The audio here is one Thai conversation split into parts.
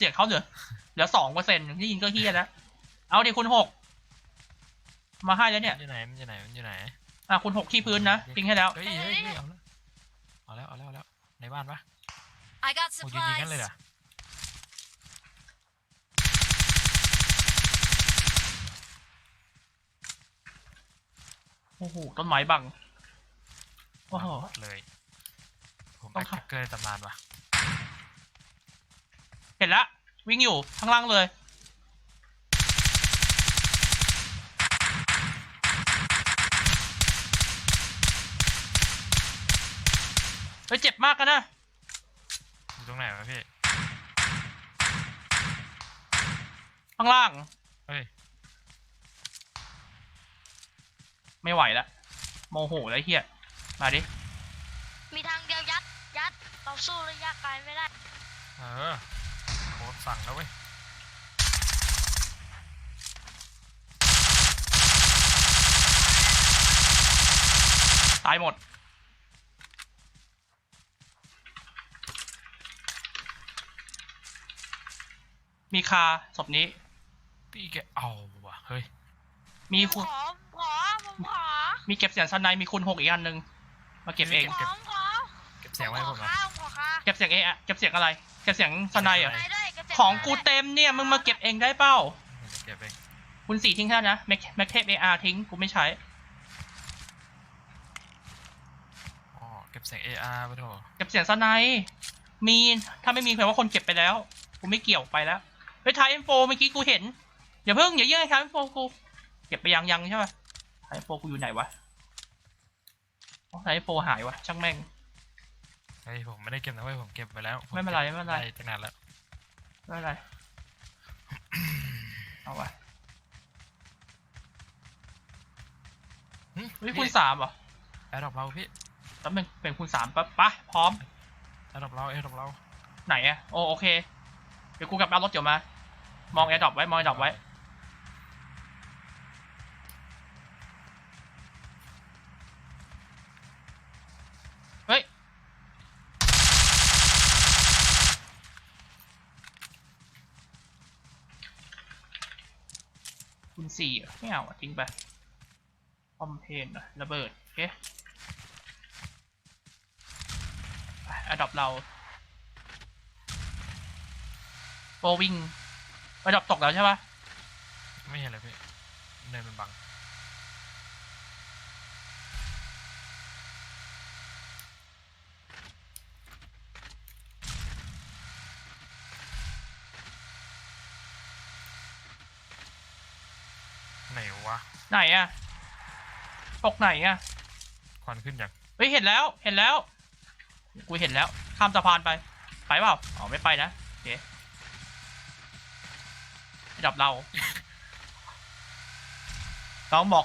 เสียงเขาเหลือเหลือสองเปอร์เซ็นต์ที่ยิงก็เฮียแล้ว เอาดิคุณหกมาให้แล้วเนี่ย มันอยู่ไหนมันอยู่ไหนมันอยู่ไหนอะคุณหกที่พื้นนะทิ้งให้แล้ว เฮ้ยเฮ้ยเฮ้ยเอาแล้วเอาแล้วเอาแล้วเอาแล้วในบ้านปะ I got โอ้ยิงยิงกันเลย supplies. เหรอโอ้โหต้นไม้บังโอ้โหหมดเลย ผมต้แอองคเข้า เกอร์ตำนานวะเห็นละ วิ่งอยู่ข้างล่างเลย เฮ้ยเจ็บมากกันนะอยู่ตรงไหนวะพี่ ข้างล่าง เฮ้ย ไม่ไหวแล้วโมโหแล้วเฮียมาดิ มีทางเดียวยัด ยัด เราสู้ระยะไกลไม่ได้ เออ โค้ดสั่งแล้วเว้ยตายหมด มีคาศพนี้ พี่แกเอาว่ะเฮ้ย มีคุณ ขอผมขอผมขอมีเก็บเสียงสนในมีคุณหกอีกอันหนึ่งมาเก็บเอง ขอขอเก็บเสียงไว้ให้ผมขอนะ ข้าวขอข้าวเก็บเสียงเอะเก็บเสียงอะไร เก็บเสียงสนในเหรอ ไหนด้ ของกูได้เต็มเนี่ย มึงมาเก็บเองได้เปล่าเดี๋ยวเก็บเองคุณสี่ทิ้งแค่นั้นนะแม็กแม็กเทปเออาร์ทิ้งกูไม่ใช้ อ๋อเก็บเสียง AR ไปโถเก็บเสียงสนในมีถ้าไม่มีแปลว่าคนเก็บไปแล้ว กูไม่เกี่ยวไปแล้วไปถ่ายเอ็มโฟเมื่อกี้กูเห็น อย่าเพิ่งอย่าเยื่อถ่ายเอ็มโฟกูเก็บไปยังยังใช่ปะถ่ายเอ็มโฟกูอยู่ไหนวะอ๋อถ่ายเอ็มโฟหายวะช่างแม่ง เฮ้ยผมไม่ได้เก็บนะเว้ยผมเก็บไปแล้วผไม่เป็นไรไม่เป็นไร ด้ตั้งนานแล้ว ไม่เป็นไร เอาวะเฮ้ยคุณสามเหรอแอร์ดรอปเราพี่แป๊บนึงเป็นคุณสามปั๊บปะพร้อมแอร์ดรอปเราแอร์ดรอปเรา ไหนอะโอโอเค เดี๋ยวกูกลับมาเอารถเดี๋ยวมา มองแอร์ดรอปไว้ มองแอร์ดรอปไว้ คุณสี่ไม่เอาทิ้งไปคอมเพนระเบิด โอเคอดอปเราโปรวิ่งระดับตกแล้วใช่ปะไม่เห็นเลยพี่เนินมันบัง วะไหนอะตกไหนอะควันขึ้นยังเฮ้ยเห็นแล้วเห็นแล้วกูเห็นแล้วข้ามสะพานไปไปเปล่าอ๋อไม่ไปนะโอเคระดับเราน้องบอก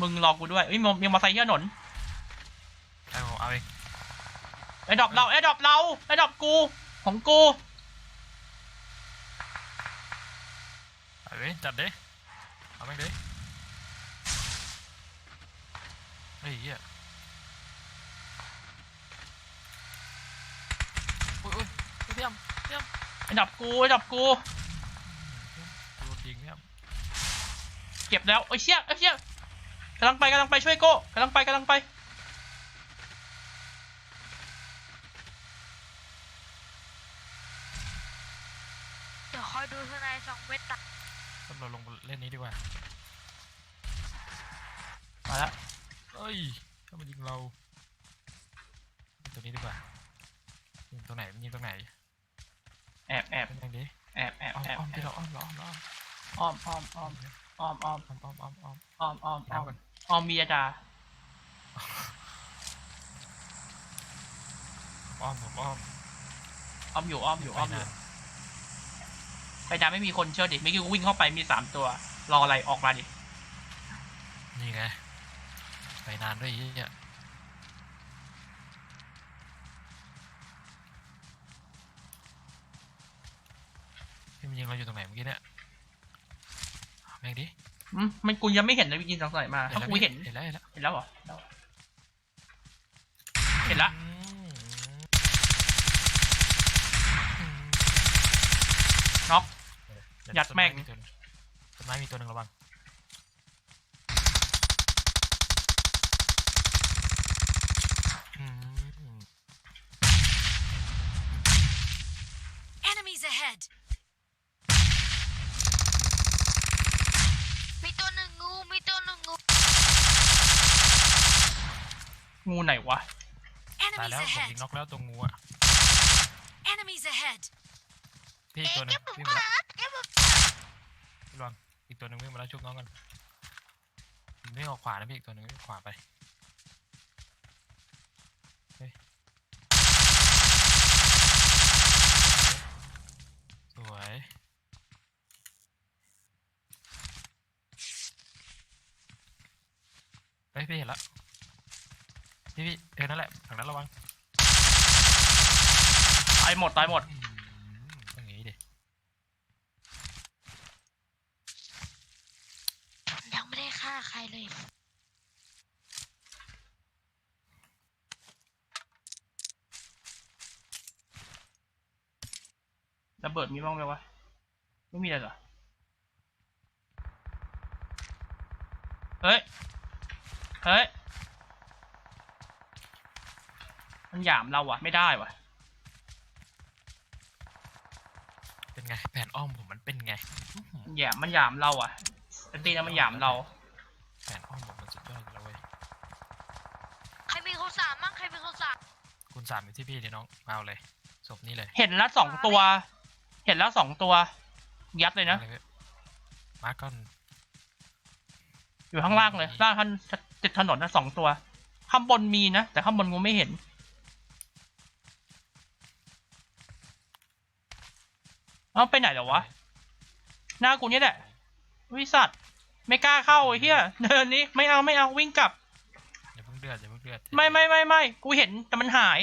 มึงรอกูด้วยเอ้ยมีมีมอเตอร์ไซค์ที่ถนนไอ้ผมเอาเองไอ้ดรอปเราไอ้ดรอปเราไอ้ดรอปกูของกูเอาเลยจัดเด้เอาแม่งเด้ เฮ้ยเหี้ยอุ้ยอุ้ยเพี่ยมเพี่ยมไอ้ดรอปกูไอ้ดรอปกูโดนยิงเนี่ยเก็บแล้วไอ้ยเชี่ยไอ้ยเชี่ยกำลังไปกำลังไปช่วยโก้กำลังไปกำลังไปเดี๋ยวคอยดูข้างในสองเม็ดตัดเราลงเล่นนี้ดีกว่ามาแล้ว เอ้ยถ้ามันยิงเรายิงตัวนี้ดีกว่ายิงตัวไหนมันยิงตรงไหนแอบแอบเป็นยังดีแอบแอบอ้อมแอบอ้อมแอที่บเราอ้อมเราอ้อมเราอ้อมอ้อมอ้อมอ้อมอ้อมอ้อมอ้อมอ้อมอ้อมอ้อมอ้อมอ้อมน้ำก่อนอ้อมมียาดาอ้อมผมอ้อมอ้อมอยู่อ้อมอยู่อ้อมอยู่ไปนานไปน้ำไม่มีคนเชื่อดิไม่อกี้กูวิ่งเข้าไปมีสามตัว รออะไรออกมาดินี่ไง ไปนานด้วยไอ้เหี้ยที่มันยิงเราอยู่ตรงไหนเมื่อกี้เนี่ยเอาแม่งดิอืมมันกูยังไม่เห็นเลยวิกินสังสัยมาถ้าแล้วกูเห็นเห็นแล้วเห็นแล้วเห็นแล้วเหรอเห็นละอืมอืมเห็นละอืมเห็นละอืมเห็นละอืมเห็นละอืมเห็นละอืมน็อกเออเวยัดแม่งต้นไม้มีตัวหนึ่งต้นไม้มีตัวหนึ่งระวังอืม Enemies ahead! มีตัวหนึ่งงู มีตัวหนึ่งงู งูไหนวะ ตาย Enemies แล้วผมยิง ahead! น็อกแล้วตรงงูอะ Enemies ahead! พี่อีกตัวหนึงเก็บผมวิ่งมาแล้วขาดเก็บผมพี่ระวังอีกตัวหนึ่งวิ่งมาแล้วชุบน้องกันวิ่งออกขวานะพี่อีกตัวหนึ่งวิ่งขวาไปเฮ้ย วย เฮ้ยพี่เห็นแล้วพี่พี่เออนั่นแหละฝั่งนั้นระวังตายหมดตายหมด อืมอย่างงี้ดิยังไม่ได้ฆ่าใครเลย ระเบิดมีบ้างไหมวะ ไม่มีเลยเหรอ เฮ้ย เฮ้ย มันหยามเราอะไม่ได้วะเป็นไงแผนอ้อมผมมันเป็นไงอื้อหือมันหยามมันหยามเราอะไอ้ตีนะมันหยามเรา แผนอ้อมผมมันสุดยอดอยู่แล้วเว้ยใครมีข้าวสารมั่งใครมีข้าวสารคุณสามอยู่ที่พี่เดี๋ยวน้องมาเอาเลยศพนี่เลย เห็นแล้วสองตัว เห็นแล้วสองตัว ยัดเลยนะอาเลยมาร์กก่อนอยู่ข้างล่างเลยล่างท่านติดถนนนะสองตัว ข้างบนมีนะ แต่ข้างบนกูไม่เห็น เอาไปไหนแล้ววะ หน้ากูเนี่ยแหละวิสัตว์ไม่กล้าเข้าไอ้เหี้ยเดินนี้ไม่เอาไม่เอาวิ่งกลับอย่าเพิ่งเดือดอย่าเพิ่งเดือดไม่ไม่ไม่ไม่กูเห็นแต่มันหาย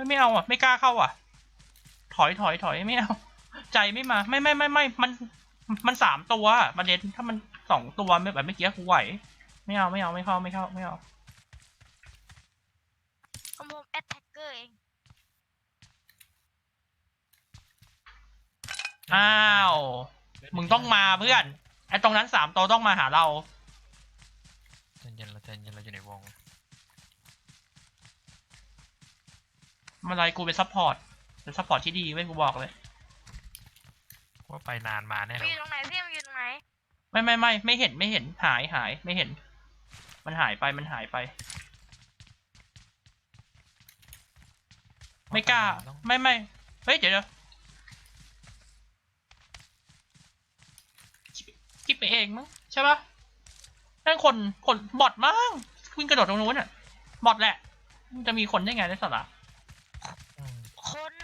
ไม่ไม่เอาอะ ไม่กล้าเข้าอะ ถอยถอยถอยไม่เอา ใจไม่มา ไม่ไม่ไม่ไม่มันมันสามตัวอะประเด็นถ้ามันสองตัวไม่แบบเมื่อกี้กูไหว ไม่เอาไม่เอาไม่เข้าไม่เข้าไม่เอาผมผมแอตแทกเกอร์เอง อ้าว มึงต้องมาเพื่อนไอ้ตรงนั้นสามตัวต้องมาหาเรา ใจเย็นเราใจเย็นเราอยู่ในวง มาอะไรกูเป็นซัพพอร์ตเป็นซัพพอร์ตที่ดีไว้ยกูบอกเลย ว่าไปนานมาแน่เลพี่ยอยู่ตรงไหนพี่มันอยู่ตรงไหนไม่ไม่ไม่ไม่เห็นไม่เห็นหายหายไม่เห็น มันหายไปมันหายไป ไม่กล้า ต้องไม่ไม่เฮ้ยเดี๋ยวเดี๋ยวคิดคิดไปเองมั้งใช่ปะนั่นคนคนบอทมั้งวิ่งกระโดดตรงนู้นอะบอทแหละมันจะมีคนได้ไงได้สาระอืมคนเ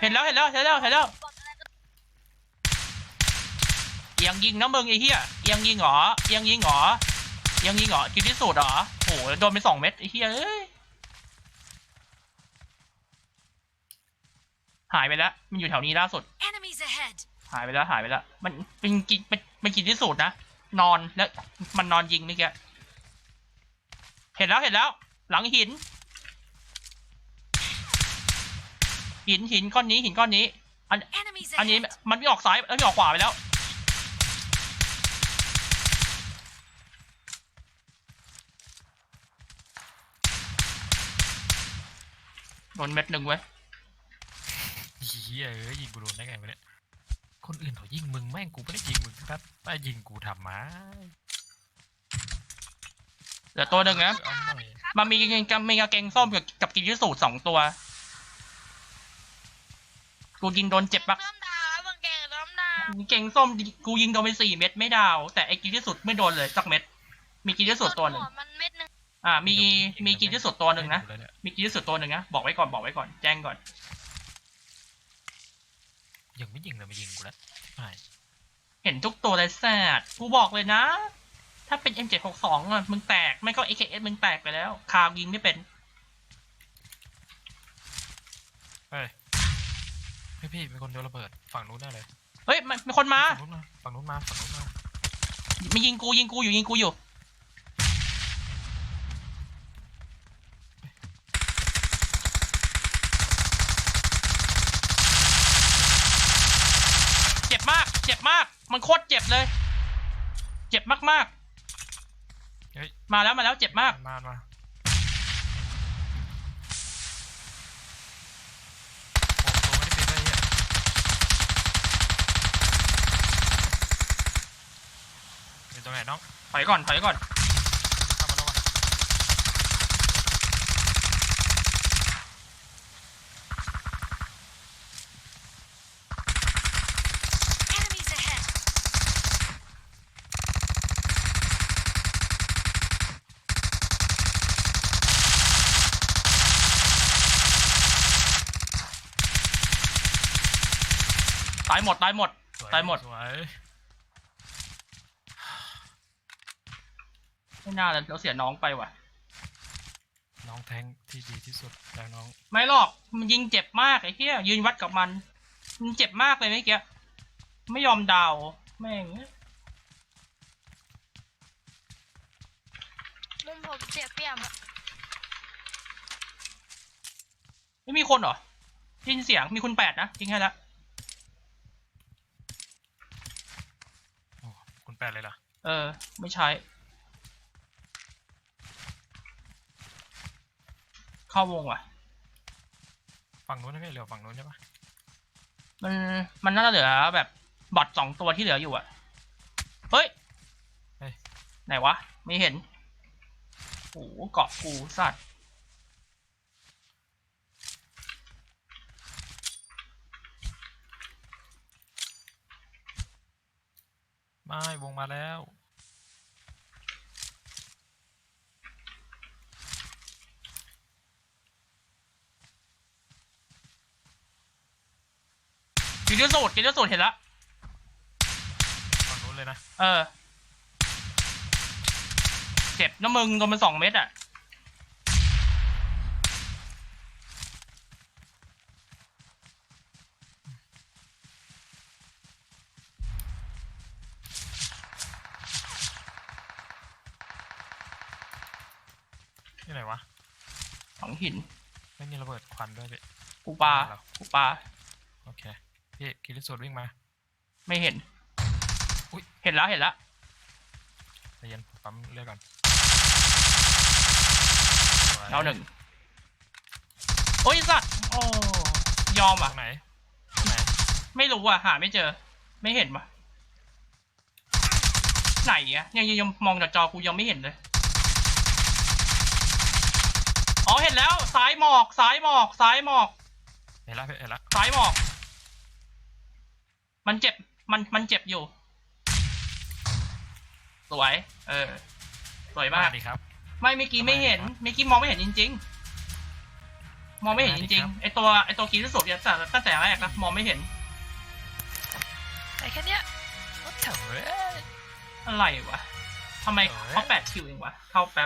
ห็นแล้วเห็นแล้วเห็นแล้วเห็นแล้วบอกอะไรก็เอียงยิงนะมึงไอ้เหี้ยเอียงยิงเหรอเอียงยิงเหรอเอียงยิงเหรอกินที่สุดเหรอโหโดนไปสองเม็ดไอ้เหี้ยเอ้ยหายไปแล้วมันอยู่แถวนี้ล่าสุด Enemies ahead! หายไปแล้วหายไปแล้วมันเป็นกินเป็นเป็นกินที่สุดนะนอนแล้วมันนอนยิงเมื่อกี้เห็นแล้วเห็นแล้ว หลังหิน หินหินก้อนนี้หินก้อนนี้ Enemies อันนี้ ahead! มันไม่ออกซ้ายแล้วไม่ออกขวาไปแล้ว โดนเม็ดหนึ่งเว้ย เฮียเอ้ยยิงกูโดนได้ไงวะเนี่ย คนอื่นเขายิงมึงแม่งกูไม่ได้ยิงมึงครับถ้ายิงกูทำไมาเหลือตัวหนึ่งนะ เอาหน่อยมันมีกับมีกางเกงส้มกับกับกินที่สูตรสองตัว กูยิงโดนเจ็บปะเริ่มดาวแล้วบางแกงเริ่มดาวกางเกงส้มกูยิงโดนไปสี่เม็ดไม่ดาว แต่ไอ้กินที่สุดไม่โดนเลยสักเม็ด มีกินที่สุดตัวหนึ่งหัมันเม็ดหนึ่งอ่า มีมีกินที่สุดตัวหนึ่งนะให้กูเลยเยมีกินที่สุดตัวหนึ่งนะ บอกไว้ก่อนบอกไว้ก่อนแจ้งก่อน ยังไม่ยิงเลยมายิงกูแล้วใช่เห็นทุกตัวเลยแซดกูบอกเลยนะ ถ้าเป็น M762 อะมึงแตก ไม่ก็ AKS มึงแตกไปแล้วคาวยิงไม่เป็น เฮ้ยเฮ้ย พี่มีคนโยนระเบิดฝั่งนู้นแน่เลยเฮ้ยมันมีคนมา ฝั่งนู้นมาฝั่งนู้นมาฝั่งนู้นมามียิงกูยิงกูอยู่ยิงกูอยู่จ็บมาก เจ็บมาก มันโคตรเจ็บเลย เจ็บมากเฮ้ยๆมาแล้วมาแล้วเจ็บมาก มามาโอ้ตัวไม่ได้เป็นเลยเนี่ยอยู่ ตรงไหนน้องถอยก่อนถอยก่อนเข้ามาแล้ววะ Enemies ahead. ตายหมดตายหมด สวตายหมด สวย ไม่น่าเลยเราเสียน้องไปว่ะ น้องแทงที่ดีที่สุดแล้วน้อง ไม่หรอกมันยิงเจ็บมากไอ้เหี้ยยืนวัดกับมันมันเจ็บมากเลยเมื่อกี้ไม่ยอมดาวแม่งมุมผมเสียเปรียบอะไม่มีคนเหรอได้ยินเสียงมีคุณแปดนะทิ้งให้แล้วโอ้คุณแปดเลยเหรอเออ ไม่ใช้ เข้าวงว่ะ ฝั่งนู้นไม่เหลือฝั่งนู้นใช่ปะมันมันน่าจะเหลือแบบบอทสองตัวที่เหลืออยู่อะเฮ้ย เฮ้ย ไหนวะ ไม่เห็นโอ้โหเกาะกูสัตว์ ไม่วงมาแล้ว กินเลือดสูตรกินเลือดสูตรเห็นละฝั่งนู้นเลยนะเออ เจ็บนะมึงโดนมันสองเม็ดอะที่ไหนวะสองหิน ไม่มีระเบิดควันด้วยพี่กูปลาเหรอกูปลาโอเค พี่คิริสดวิ่งมาไม่เห็น อุ๊ยเห็นแล้วเห็นแล้วใจเย็นผมปั๊มเลือดก่อนสวยเราหนึ่งโอ้ยสัตว์โอ้ยอมตรอะงไหนตรงไหนไม่รู้อะ หาไม่เจอ ไม่เห็นว่ะไหนอะยังยังยังมองจากจอกูยังไม่เห็นเลย อ๋อเห็นแล้ว ซ้ายหมอก ซ้ายหมอก ซ้ายหมอก เห็นละพี่เห็นละซ้ายหมอก มันเจ็บ มัน มันเจ็บอยู่ สวย เออ สวยมากดีครับ ไม่เมื่อกี้ไม่เห็นเมื่อกี้มองไม่เห็นจริง ๆ มองไม่เห็นจริงๆ ไอตัวไอตัวกีที่สุดเนี่ยตั้งแต่ตั้งแต่แรกนะมองไม่เห็นไอ้แค่เนี้ยโอ้เถอะเว้ยอะไรวะทำไมเออเขาแปดคิวเองวะ เข้าแป๊บ